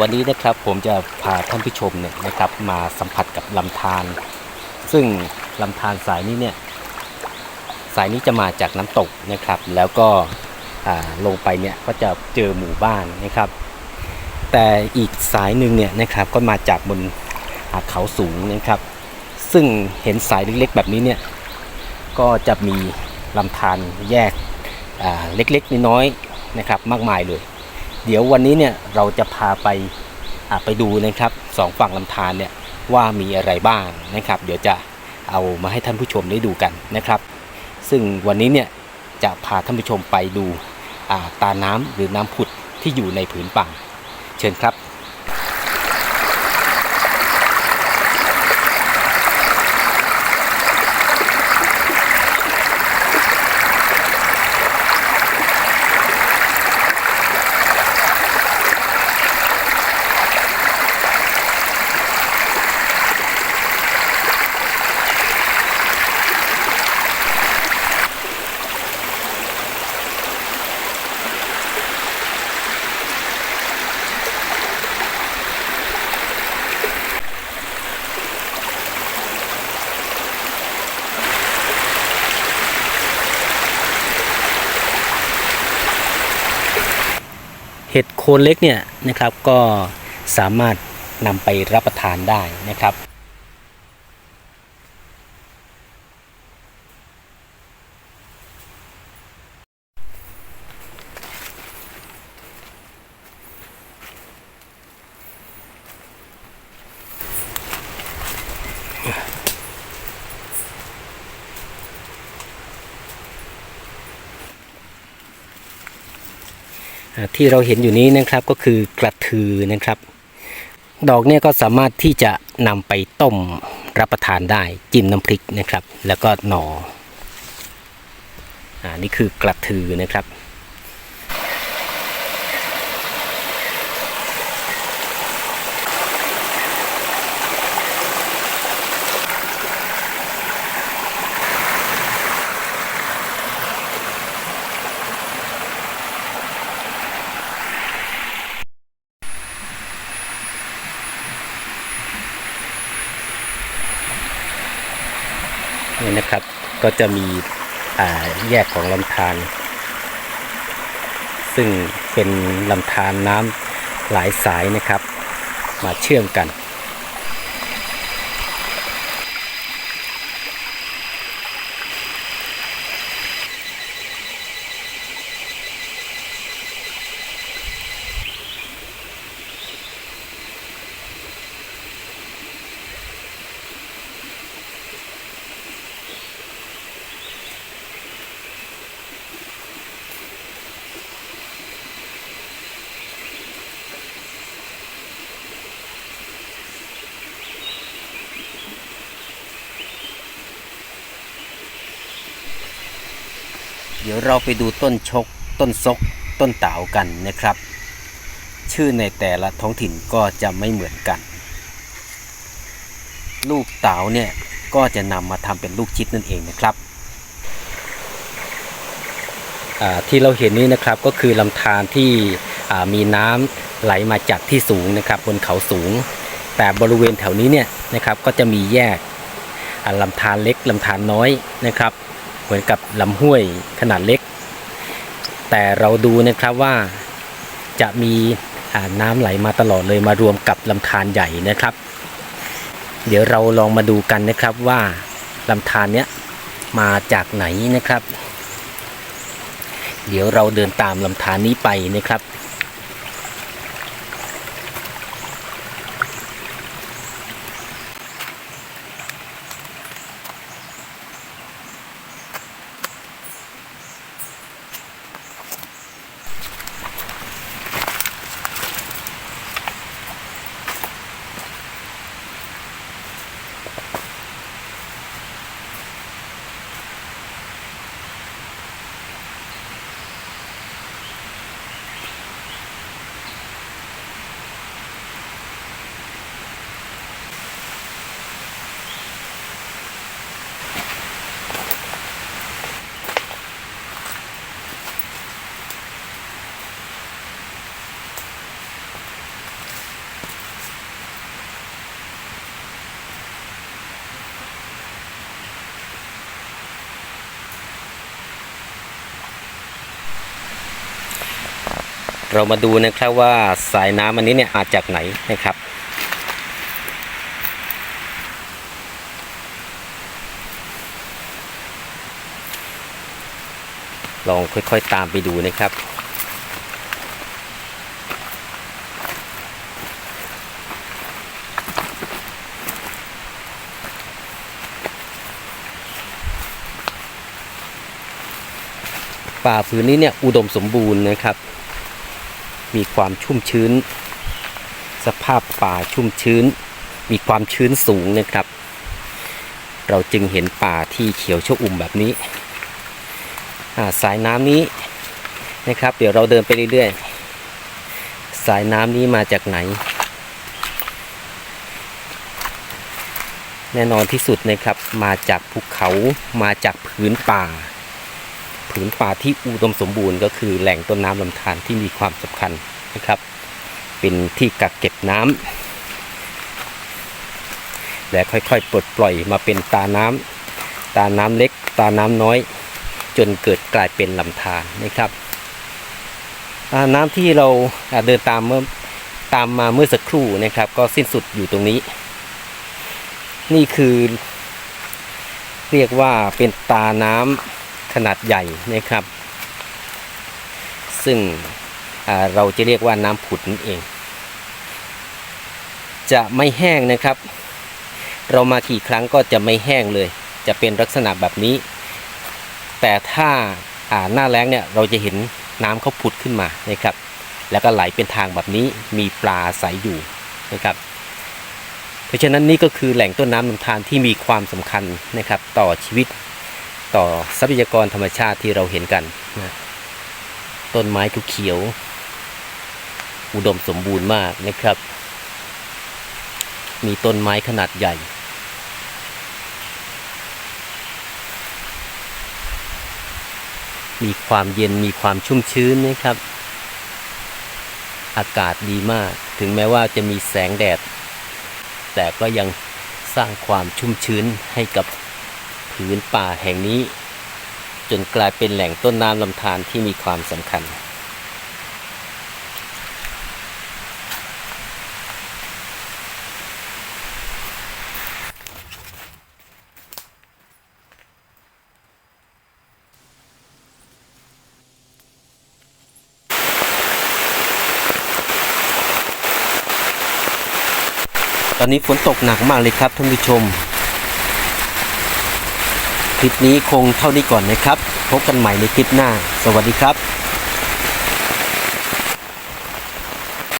วันนี้นะครับผมจะพาท่านผู้ชมเนี่ยนะครับมาสัมผัสกับลำธารซึ่งลำธารสายนี้เนี่ยสายนี้จะมาจากน้ำตกนะครับ แล้วก็ลงไปเนี่ยก็จะเจอหมู่บ้านนะครับ แต่อีกสายหนึ่งเนี่ยนะครับก็มาจากบนเขาสูงนะครับ ซึ่งเห็นสายเล็กๆ แบบนี้เนี่ยก็จะมีลำธารแยกเล็กๆน้อยๆนะครับ มากมายเลย เดี๋ยววันนี้เนี่ยเราจะพาไปไปดูนะครับสองฝั่งลำธารเนี่ยว่ามีอะไรบ้างนะครับ เดี๋ยวจะเอามาให้ท่านผู้ชมได้ดูกันนะครับ ซึ่งวันนี้เนี่ยจะพาท่านผู้ชมไปดูอาตาน้ำหรือน้ำผุดที่อยู่ในผืนป่าเชิญครับ ห็ดโคนเล็กเนี่ยนะครับก็สามารถนำไปรับประทานได้นะครับ ที่เราเห็นอยู่นี้นะครับก็คือกระทือนะครับ ดอกเนี่ยก็สามารถที่จะนำไปต้มรับประทานได้จิ้มน้ำพริกนะครับ แล้วก็หนออ่านี่คือกระทือนะครับ นี่นะครับ ก็จะมีแยกของลำธารซึ่งเป็นลำธารน้ำหลายสายนะครับ มาเชื่อมกัน ดี๋ยวเราไปดูต้นชก ต้นซก ต้นเต๋ากันนะครับ ชื่อในแต่ละท้องถิ่นก็จะไม่เหมือนกัน ลูกเต๋าเนี่ยก็จะนำมาทำเป็นลูกชิดนั่นเองนะครับที่เราเห็นนี้นะครับก็คือลำธารที่มีน้ำไหลมาจากที่สูงนะครับบนเขาสูง แต่บริเวณแถวนี้เนี่ยนะครับก็จะมีแยกลำธารเล็กลำธารน้อยนะครับ เหมือนกับลำห้วยขนาดเล็ก แต่เราดูนะครับว่าจะมีน้ำไหลมาตลอดเลยมารวมกับลำธารใหญ่นะครับ เดี๋ยวเราลองมาดูกันนะครับว่าลำธารเนี้ยมาจากไหนนะครับ เดี๋ยวเราเดินตามลำธารนี้ไปนะครับ เรามาดูนะครับว่าสายน้ำอันนี้เนี่ยมาจากไหนนะครับ ลองค่อยๆตามไปดูนะครับป่าผืนนี้เนี่ยอุดมสมบูรณ์นะครับ มีความชุ่มชื้น สภาพป่าชุ่มชื้น มีความชื้นสูงนะครับ เราจึงเห็นป่าที่เขียวชอุ่มแบบนี้อ่าสายน้ำนี้นะครับ เดี๋ยวเราเดินไปเรื่อยๆ สายน้ำนี้มาจากไหน แน่นอนที่สุดนะครับ มาจากภูเขา มาจากผืนป่า ผืนป่าที่อุดมสมบูรณ์ ก็คือแหล่งต้นน้ำลำธารที่มีความสำคัญนะครับ เป็นที่กักเก็บน้ำและค่อยๆปลดปล่อยมาเป็นตาน้ำตาน้ำเล็ก ตาน้ำน้อย จนเกิดกลายเป็นลำธารนะครับอ่าน้ำที่เราเดินตามเมื่อตามมาเมื่อสักครู่นะครับ ก็สิ้นสุดอยู่ตรงนี้ นี่คือ เรียกว่าเป็นตาน้ำ นาดใหญ่นะครับ ซึ่งเราจะเรียกว่าน้ำผุดนั่นเอง จะไม่แห้งนะครับ เรามากี่ครั้งก็จะไม่แห้งเลย จะเป็นลักษณะแบบนี้ แต่ถ้าาหน้าแล้งเนี่ยเราจะเห็นน้ำเขาผุดขึ้นมานะครับ แล้วก็ไหลเป็นทางแบบนี้มีปลาอายอยู่นะครับเพราะฉะนั้นนี่ก็คือแหล่งต้นน้ำลำธารที่มีความสำคัญนะครับต่อชีวิต ต่อทรัพยากรธรรมชาติที่เราเห็นกันนะต้นไม้ทุกเขียวอุดมสมบูรณ์มากนะครับ มีต้นไม้ขนาดใหญ่ มีความเย็นมีความชุ่มชื้นนะครับ อากาศดีมาก ถึงแม้ว่าจะมีแสงแดด แต่ก็ยังสร้างความชุ่มชื้นให้กับ ผืนป่าแห่งนี้ จนกลายเป็นแหล่งต้นน้ำลำธารที่มีความสำคัญ ตอนนี้ฝนตกหนักมากเลยครับท่านผู้ชม คลิปนี้คงเท่านี้ก่อนนะครับ พบกันใหม่ในคลิปหน้า สวัสดีครับ